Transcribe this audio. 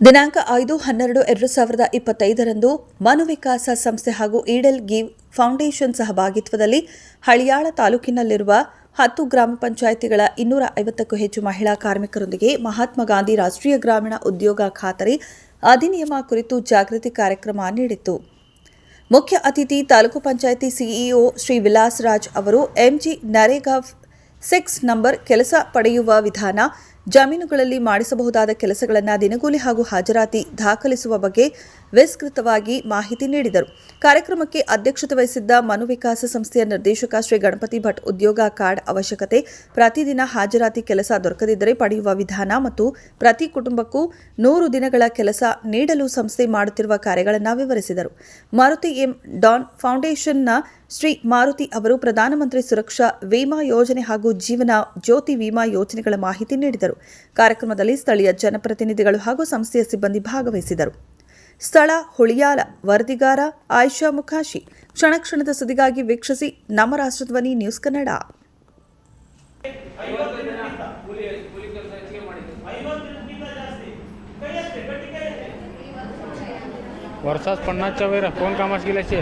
ದಿನಾಂಕ ಐದು ಹನ್ನೆರಡು ಎರಡು ಸಾವಿರದ ಇಪ್ಪತ್ತೈದರಂದು ಮನುವಿಕಾಸ ಸಂಸ್ಥೆ ಹಾಗೂ ಈಡೆಲ್ ಗಿವ್ ಫೌಂಡೇಶನ್ ಸಹಭಾಗಿತ್ವದಲ್ಲಿ ಹಳಿಯಾಳ ತಾಲೂಕಿನಲ್ಲಿರುವ ಹತ್ತು ಗ್ರಾಮ ಪಂಚಾಯಿತಿಗಳ ಇನ್ನೂರ ಐವತ್ತಕ್ಕೂ ಹೆಚ್ಚು ಮಹಿಳಾ ಕಾರ್ಮಿಕರೊಂದಿಗೆ ಮಹಾತ್ಮ ಗಾಂಧಿ ರಾಷ್ಟ್ರೀಯ ಗ್ರಾಮೀಣ ಉದ್ಯೋಗ ಖಾತರಿ ಅಧಿನಿಯಮ ಕುರಿತು ಜಾಗೃತಿ ಕಾರ್ಯಕ್ರಮ ನೀಡಿತು ಮುಖ್ಯ ಅತಿಥಿ ತಾಲೂಕು ಪಂಚಾಯಿತಿ ಸಿಇಒ ಶ್ರೀ ವಿಲಾಸ್ ರಾಜ್ ಅವರು ಎಂಜಿ ನರೇಗಾ ಸಿಕ್ಸ್ ನಂಬರ್ ಕೆಲಸ ಪಡೆಯುವ ವಿಧಾನ ಜಮೀನುಗಳಲ್ಲಿ ಮಾಡಿಸಬಹುದಾದ ಕೆಲಸಗಳನ್ನು ದಿನಗೂಲಿ ಹಾಗೂ ಹಾಜರಾತಿ ದಾಖಲಿಸುವ ಬಗ್ಗೆ ವಿಸ್ತೃತವಾಗಿ ಮಾಹಿತಿ ನೀಡಿದರು. ಕಾರ್ಯಕ್ರಮಕ್ಕೆ ಅಧ್ಯಕ್ಷತೆ ವಹಿಸಿದ್ದ ಮನುವಿಕಾಸ ಸಂಸ್ಥೆಯ ನಿರ್ದೇಶಕ ಶ್ರೀ ಗಣಪತಿ ಭಟ್ ಉದ್ಯೋಗ ಕಾರ್ಡ್ ಅವಶ್ಯಕತೆ, ಪ್ರತಿದಿನ ಹಾಜರಾತಿ ಕೆಲಸ ದೊರಕದಿದ್ದರೆ ಪಡೆಯುವ ವಿಧಾನ ಮತ್ತು ಪ್ರತಿ ಕುಟುಂಬಕ್ಕೂ ನೂರು ದಿನಗಳ ಕೆಲಸ ನೀಡಲು ಸಂಸ್ಥೆ ಮಾಡುತ್ತಿರುವ ಕಾರ್ಯಗಳನ್ನು ವಿವರಿಸಿದರು. ಮಾರುತಿ ಎಂ ಡಾನ್ ಫೌಂಡೇಶನ್ನ ಶ್ರೀ ಮಾರುತಿ ಅವರು ಪ್ರಧಾನಮಂತ್ರಿ ಸುರಕ್ಷಾ ವಿಮಾ ಯೋಜನೆ ಹಾಗೂ ಜೀವನ ಜ್ಯೋತಿ ವಿಮಾ ಯೋಜನೆಗಳ ಮಾಹಿತಿ ನೀಡಿದರು. ಕಾರ್ಯಕ್ರಮದಲ್ಲಿ ಸ್ಥಳೀಯ ಜನಪ್ರತಿನಿಧಿಗಳು ಹಾಗೂ ಸಂಸ್ಥೆಯ ಸಿಬ್ಬಂದಿ ಭಾಗವಹಿಸಿದರು. ಸ್ಥಳ ಹುಳಿಯಾಲ ವರದಿಗಾರ ಆಯಿಷಾ ಮುಖಾಶಿ ಕ್ಷಣ ಕ್ಷಣದ ಸುದ್ದಿಗಾಗಿ ವೀಕ್ಷಿಸಿ ನಮ್ಮ ರಾಷ್ಟ್ರಧ್ವನಿ ನ್ಯೂಸ್ ಕನ್ನಡ वर्षात पन्नासच्या वैर कोण कामास गेल्याचे